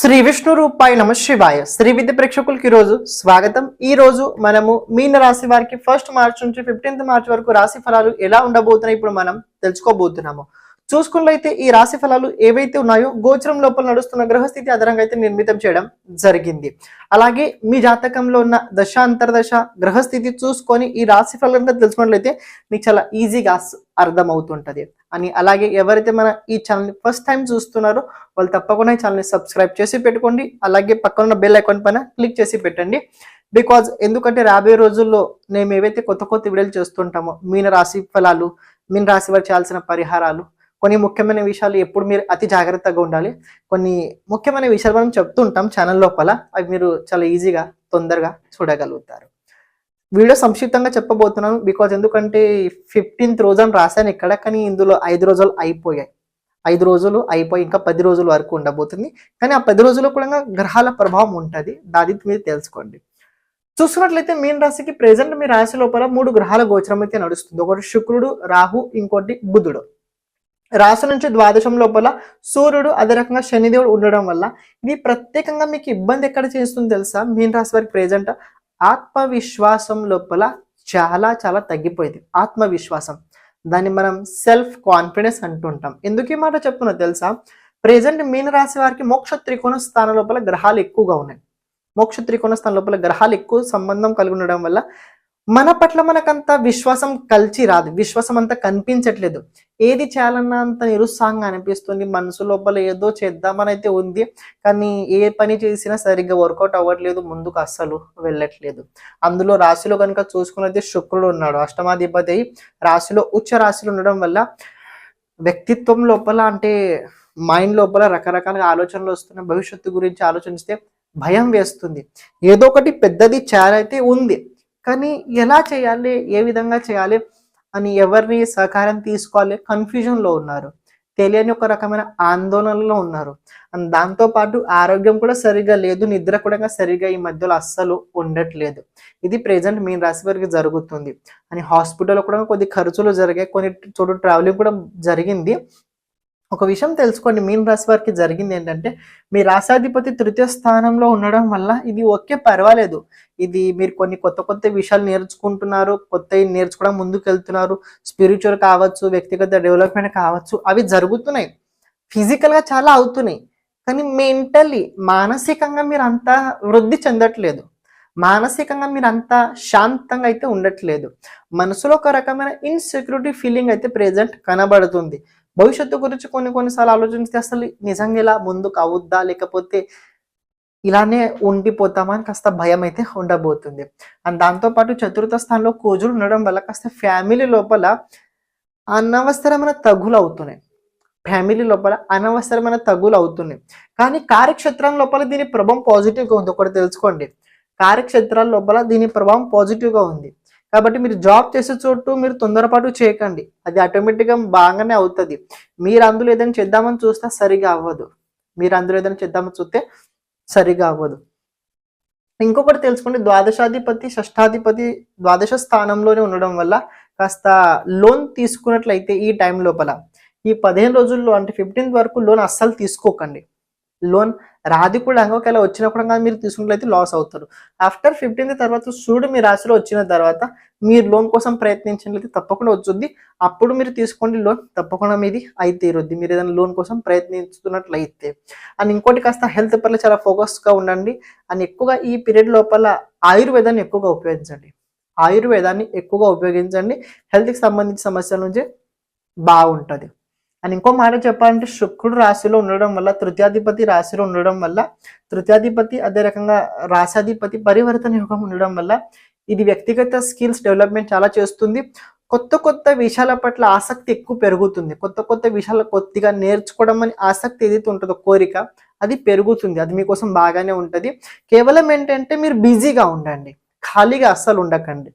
శ్రీ విష్ణు రూపాయి నమ శివాయ. శ్రీ విద్య ప్రేక్షకులకి ఈరోజు రోజు స్వాగతం. ఈ రోజు మనము మీన రాశి వారికి ఫస్ట్ మార్చ్ నుంచి ఫిఫ్టీన్త్ మార్చ్ వరకు రాశి ఫలాలు ఎలా ఉండబోతున్నాయి ఇప్పుడు మనం తెలుసుకోబోతున్నాము. చూసుకున్నట్లయితే ఈ రాశి ఫలాలు ఏవైతే ఉన్నాయో గోచరం లోపల నడుస్తున్న గ్రహస్థితి ఆధారంగా అయితే నిర్మితం చేయడం జరిగింది. అలాగే మీ జాతకంలో ఉన్న దశ అంతర్దశ గ్రహస్థితి చూసుకొని ఈ రాశి ఫలాలను తెలుసుకున్నట్లయితే మీకు చాలా ఈజీగా అర్థమవుతుంటది. అని అలాగే ఎవరైతే మన ఈ ఛానల్ని ఫస్ట్ టైం చూస్తున్నారో వాళ్ళు తప్పకుండా ఈ ఛానల్ని సబ్స్క్రైబ్ చేసి పెట్టుకోండి. అలాగే పక్కన ఉన్న బెల్ ఐకాన్ పైన క్లిక్ చేసి పెట్టండి. బికాజ్ ఎందుకంటే రాబోయే రోజుల్లో మేము ఏవైతే కొత్త కొత్త వీడియోలు చేస్తుంటామో మీన రాశి ఫలాలు మీన రాశి వారు చేయాల్సిన పరిహారాలు కొన్ని ముఖ్యమైన విషయాలు ఎప్పుడు మీరు అతి జాగ్రత్తగా ఉండాలి. కొన్ని ముఖ్యమైన విషయాలు మనం చెప్తుంటాం ఛానల్ లోపల. అవి మీరు చాలా ఈజీగా తొందరగా చూడగలుగుతారు. వీడియో సంక్షిప్తంగా చెప్పబోతున్నాను బికాజ్ ఎందుకంటే ఫిఫ్టీన్త్ రోజు అని రాశాను ఇక్కడ కానీ ఇందులో ఐదు రోజులు అయిపోయాయి. ఐదు రోజులు అయిపోయి ఇంకా పది రోజుల వరకు ఉండబోతుంది. కానీ ఆ పది రోజుల్లో కూడా గ్రహాల ప్రభావం ఉంటుంది. దాని మీరు తెలుసుకోండి. చూసుకున్నట్లయితే మీన్ రాశికి ప్రెసెంట్ మీ రాశి లోపల మూడు గ్రహాల గోచరం అయితే నడుస్తుంది. ఒకటి శుక్రుడు రాహు ఇంకోటి బుధుడు. రాశి నుంచి ద్వాదశం లోపల సూర్యుడు అదే రకంగా శనిదేవుడు ఉండడం వల్ల ఇది ప్రత్యేకంగా మీకు ఇబ్బంది ఎక్కడ చేస్తుంది తెలుసా? మీన్ రాశి వారికి ప్రెజెంట్ ఆత్మవిశ్వాసం లోపల చాలా చాలా తగ్గిపోయింది. ఆత్మవిశ్వాసం. దాన్ని మనం సెల్ఫ్ కాన్ఫిడెన్స్ అంటుంటాం. ఎందుకు ఈ మాట చెప్తున్నా తెలుసా? ప్రెజెంట్ మీనరాశి వారికి మోక్ష త్రికోణ స్థానం లోపల గ్రహాలు ఎక్కువగా ఉన్నాయి. మోక్ష త్రికోణ స్థానం లోపల గ్రహాలు ఎక్కువ సంబంధం కలిగి ఉండడం వల్ల మన పట్ల మనకంత విశ్వాసం కలిసి రాదు. విశ్వాసం అంతా కనిపించట్లేదు. ఏది చేయాలన్నా అంత నిరుత్సాహంగా అనిపిస్తుంది. మనసు లోపల ఏదో చేద్దామనైతే ఉంది. కానీ ఏ పని చేసినా సరిగ్గా వర్కౌట్ అవ్వట్లేదు. ముందుకు అస్సలు వెళ్ళట్లేదు. అందులో రాశిలో కనుక చూసుకున్నది శుక్రుడు ఉన్నాడు. అష్టమాధిపతి రాశిలో ఉచ్చ రాశిలో ఉండడం వల్ల వ్యక్తిత్వం లోపల అంటే మైండ్ లోపల రకరకాల ఆలోచనలు వస్తున్నాయి. భవిష్యత్తు గురించి ఆలోచిస్తే భయం వేస్తుంది. ఏదో ఒకటి పెద్దది చేయాలైతే ఉంది. కానీ ఎలా చేయాలి ఏ విధంగా చేయాలి అని ఎవరిని సహకారం తీసుకోవాలి? కన్ఫ్యూజన్లో ఉన్నారు. తెలియని ఒక రకమైన ఆందోళనలో ఉన్నారు. అండ్ దాంతో పాటు ఆరోగ్యం కూడా సరిగా లేదు నిద్ర కూడా సరిగా ఈ మధ్యలో అస్సలు ఉండట్లేదు. ఇది ప్రజెంట్ మీన్ రాశి వారికి జరుగుతుంది. అని హాస్పిటల్లో కూడా కొద్ది ఖర్చులు జరిగాయి కొన్ని చోటు ట్రావెలింగ్ కూడా జరిగింది. ఒక విషయం తెలుసుకోండి. మీన్ రాశి వారికి జరిగింది ఏంటంటే మీ రాశాధిపతి తృతీయ స్థానంలో ఉండడం వల్ల ఇది ఓకే పర్వాలేదు. ఇది మీరు కొన్ని కొత్త కొత్త విషయాలు నేర్చుకుంటున్నారు కొత్త నేర్చుకోవడం ముందుకు వెళ్తున్నారు స్పిరిచువల్ కావచ్చు వ్యక్తిగత డెవలప్మెంట్ కావచ్చు అవి జరుగుతున్నాయి. ఫిజికల్గా చాలా అవుతున్నాయి. కానీ మెంటల్లీ మానసికంగా మీరు అంతా వృద్ధి చెందట్లేదు. మానసికంగా మీరు అంతా శాంతంగా అయితే ఉండట్లేదు. మనసులో ఒక రకమైన ఇన్సెక్యూరిటీ ఫీలింగ్ అయితే ప్రెజెంట్ కనబడుతుంది. భవిష్యత్తు గురించి కొన్ని కొన్నిసార్లు ఆలోచిస్తే అసలు నిజంగా ఇలా ముందుకు అవుద్దా? లేకపోతే ఇలానే ఉండిపోతామా అని కాస్త భయం అయితే ఉండబోతుంది. అండ్ దాంతోపాటు చతుర్థ స్థానంలో కోజులు ఉండడం వల్ల కాస్త ఫ్యామిలీ లోపల అనవసరమైన తగులు అవుతున్నాయి. ఫ్యామిలీ లోపల అనవసరమైన తగులు అవుతున్నాయి. కానీ కార్యక్షేత్రం లోపల దీని ప్రభావం పాజిటివ్గా ఉంది. ఒకటి తెలుసుకోండి. కార్యక్షేత్రాల లోపల దీని ప్రభావం పాజిటివ్గా ఉంది. కాబట్టి మీరు జాబ్ చేసే చోటు మీరు తొందరపాటు చేయకండి. అది ఆటోమేటిక్గా బాగానే అవుతుంది. మీరు అందులో ఏదైనా చేద్దామని చూస్తే సరిగా అవ్వదు. మీరు అందులో ఏదైనా చేద్దామని చూస్తే సరిగా అవ్వదు. ఇంకొకటి తెలుసుకోండి ద్వాదశాధిపతి షష్టాధిపతి ద్వాదశ స్థానంలోనే ఉండడం వల్ల కాస్త లోన్ తీసుకున్నట్లయితే ఈ టైం లోపల ఈ పదిహేను రోజుల్లో అంటే ఫిఫ్టీన్త్ వరకు లోన్ అస్సలు తీసుకోకండి. లోన్ రాది కూడా ఒకవేళ వచ్చిన కూడా మీరు తీసుకున్నట్లయితే లాస్ అవుతారు. ఆఫ్టర్ ఫిఫ్టీన్త్ తర్వాత సూర్యుడు మీ రాశిలో వచ్చిన తర్వాత మీరు లోన్ కోసం ప్రయత్నించినట్లయితే తప్పకుండా వచ్చుద్ది. అప్పుడు మీరు తీసుకోండి లోన్ తప్పకుండా మీది అయితే ఇరుద్ది మీరు ఏదైనా లోన్ కోసం ప్రయత్నిస్తున్నట్లయితే. అండ్ ఇంకోటి కాస్త హెల్త్ పట్ల చాలా ఫోకస్గా ఉండండి. అండ్ ఎక్కువగా ఈ పీరియడ్ లోపల ఆయుర్వేదాన్ని ఎక్కువగా ఉపయోగించండి. ఆయుర్వేదాన్ని ఎక్కువగా ఉపయోగించండి. హెల్త్కి సంబంధించిన సమస్యల నుంచి బాగుంటుంది. అని ఇంకో మాట చెప్పాలంటే శుక్రుడు రాశిలో ఉండడం వల్ల తృతీయాధిపతి రాశిలో ఉండడం వల్ల తృతీయాధిపతి అదే రకంగా రాశాధిపతి పరివర్తన యుగం ఉండడం వల్ల ఇది వ్యక్తిగత స్కిల్స్ డెవలప్మెంట్ చాలా చేస్తుంది. కొత్త కొత్త విషయాల పట్ల ఆసక్తి ఎక్కువ పెరుగుతుంది. కొత్త కొత్త విషయాలు కొద్దిగా నేర్చుకోవడం అని ఆసక్తి ఏదైతే ఉంటుందో కోరిక అది పెరుగుతుంది. అది మీకోసం బాగానే ఉంటుంది. కేవలం ఏంటంటే మీరు బిజీగా ఉండండి. ఖాళీగా అస్సలు ఉండకండి.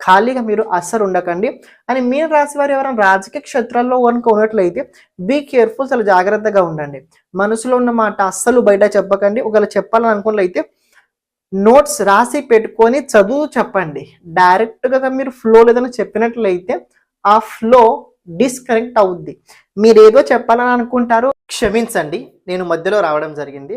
ఖాళీగా మీరు అస్సలు ఉండకండి అని మీరు రాసి వారు ఎవరైనా రాజకీయ క్షేత్రాల్లో కనుక ఉన్నట్లయితే బీ కేర్ఫుల్ చాలా జాగ్రత్తగా ఉండండి. మనసులో ఉన్న మాట అస్సలు బయట చెప్పకండి. ఒకవేళ చెప్పాలని అనుకున్నట్లయితే నోట్స్ రాసి పెట్టుకొని చదువు చెప్పండి. డైరెక్ట్గా మీరు ఫ్లో లేదని చెప్పినట్లయితే ఆ ఫ్లో డిస్కనెక్ట్ అవుద్ది. మీరు ఏదో చెప్పాలని అనుకుంటారు క్షమించండి. నేను మధ్యలో రావడం జరిగింది.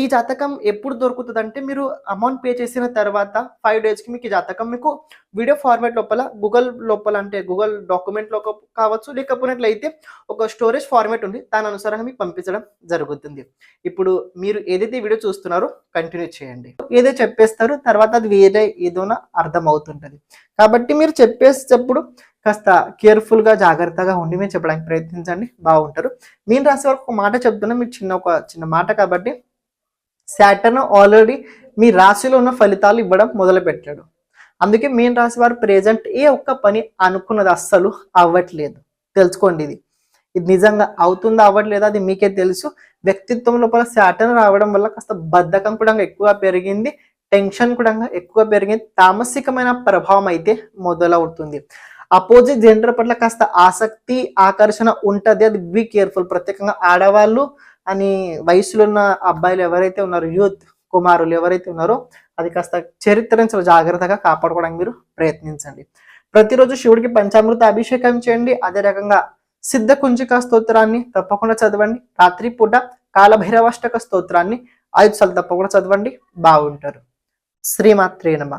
ఈ జాతకం ఎప్పుడు దొరుకుతుంది అంటే మీరు అమౌంట్ పే చేసిన తర్వాత ఫైవ్ డేస్కి మీకు ఈ జాతకం మీకు వీడియో ఫార్మాట్ లోపల గూగుల్ లోపల అంటే గూగుల్ డాక్యుమెంట్లో కావచ్చు లేకపోయినట్లయితే ఒక స్టోరేజ్ ఫార్మాట్ ఉంది. దాని అనుసారంగా మీకు పంపించడం జరుగుతుంది. ఇప్పుడు మీరు ఏదైతే వీడియో చూస్తున్నారో కంటిన్యూ చేయండి. ఏదో చెప్పేస్తారో తర్వాత అది వేరే ఏదోనా అర్థం అవుతుంటుంది కాబట్టి మీరు చెప్పేసేటప్పుడు కాస్త కేర్ఫుల్గా జాగ్రత్తగా ఉండి మీరు చెప్పడానికి ప్రయత్నించండి. బాగుంటారు. మీన్ రాసే వరకు ఒక మాట చెప్తున్నా మీకు చిన్న ఒక చిన్న మాట కాబట్టి శాటర్న్ ఆల్రెడీ మీ రాశిలో ఉన్న ఫలితాలు ఇవ్వడం మొదలుపెట్టాడు. అందుకే మీన్ రాశి వారు ప్రెజెంట్ ఏ ఒక్క పని అనుకున్నది అస్సలు అవ్వట్లేదు. తెలుసుకోండి ఇది. ఇది నిజంగా అవుతుందా అవ్వట్లేదా అది మీకే తెలుసు. వ్యక్తిత్వం లోపల శాటర్న్ రావడం వల్ల కాస్త బద్ధకం కూడా ఎక్కువగా పెరిగింది. టెన్షన్ కూడా ఎక్కువ పెరిగింది. తామసికమైన ప్రభావం అయితే మొదలవుతుంది. అపోజిట్ జెండర్ పట్ల కాస్త ఆసక్తి ఆకర్షణ ఉంటది. అది బీ కేర్ఫుల్ ప్రత్యేకంగా ఆడవాళ్ళు అని వయసులో ఉన్న అబ్బాయిలు ఎవరైతే ఉన్నారో యూత్ కుమారులు ఎవరైతే ఉన్నారో అది కాస్త చరిత్రను జాగ్రత్తగా కాపాడుకోవడానికి మీరు ప్రయత్నించండి. ప్రతిరోజు శివుడికి పంచామృత అభిషేకం చేయండి. అదే రకంగా సిద్ధ కుంజిక స్తోత్రాన్ని తప్పకుండా చదవండి. రాత్రి పూట కాలభైరవాష్టక స్తోత్రాన్ని ఐదు సార్లు తప్పకుండా చదవండి. బాగుంటారు. శ్రీమాత్రే నమ.